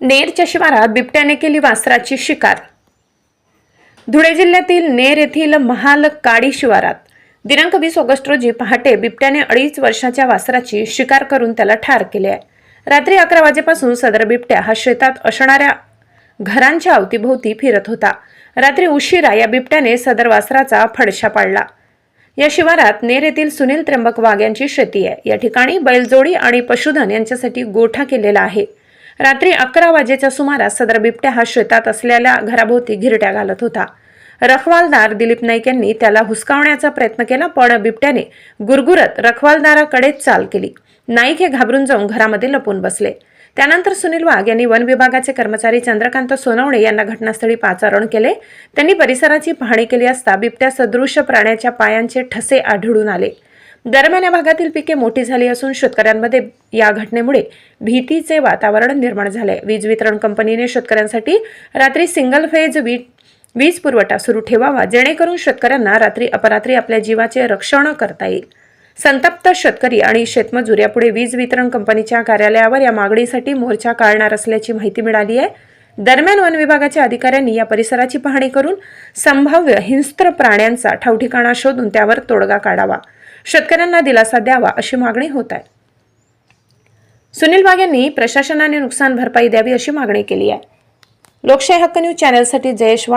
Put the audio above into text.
नेरच्या शिवारात बिबट्याने केली वासराची शिकार. धुळे जिल्ह्यातील नेर येथील महाल काडी शिवारात दिनांक वीस ऑगस्ट रोजी पहाटे बिबट्याने अडीच वर्षाच्या वासराची शिकार करून त्याला ठार केले आहे. रात्री अकरा वाजेपासून सदर बिबट्या हा शेतात असणाऱ्या घरांच्या अवतीभोवती फिरत होता. रात्री उशिरा या बिबट्याने सदर वासराचा फडशा पाडला. या शिवारात नेर येथील सुनील त्र्यंबक वाघ यांची शेती आहे. या ठिकाणी बैलजोडी आणि पशुधन यांच्यासाठी गोठा केलेला आहे. रात्री अकरा वाजेच्या सुमारास सदर बिबट्या हा शेतात असलेल्या घराभोवती घिरट्या घालत होता. रखवालदार दिलीप नाईक यांनी त्याला हुसकावण्याचा प्रयत्न केला पण बिबट्याने गुरगुरत रखवालदाराकडेच चाल केली. नाईक हे घाबरून जाऊन घरामध्ये लपून बसले. त्यानंतर सुनील वाघ यांनी वन विभागाचे कर्मचारी चंद्रकांत सोनवणे यांना घटनास्थळी पाचारण केले. त्यांनी परिसराची पाहणी केली असता बिबट्या सदृश प्राण्याच्या पायांचे ठसे आढळून आले. दरम्यान या भागातील पिके मोठी झाली असून शेतकऱ्यांमध्ये या घटनेमुळे भीतीचे वातावरण निर्माण झाले वीज वितरण कंपनीने शेतकऱ्यांसाठी रात्री सिंगल फेज वीज वीज पुरवठा सुरू ठेवावा जेणेकरून शेतकऱ्यांना रात्री अपरात्री आपल्या जीवाचे रक्षण करता येईल. संतप्त शेतकरी आणि शेतमजूर यापुढे वीज वितरण कंपनीच्या कार्यालयावर या मागणीसाठी मोर्चा काढणार असल्याची माहिती मिळाली आहे. दरम्यान वन विभागाच्या अधिकाऱ्यांनी या परिसराची पाहणी करून संभाव्य हिंस्त्र प्राण्यांचा ठावठिकाणा शोधून त्यावर तोडगा काढावा. शेतकऱ्यांना दिलासा द्यावा अशी मागणी होत आहे. सुनील वाघ यांनी प्रशासनाने नुकसान भरपाई द्यावी अशी मागणी केली आहे. लोकशाही हक्क न्यूज चॅनलसाठी जयेश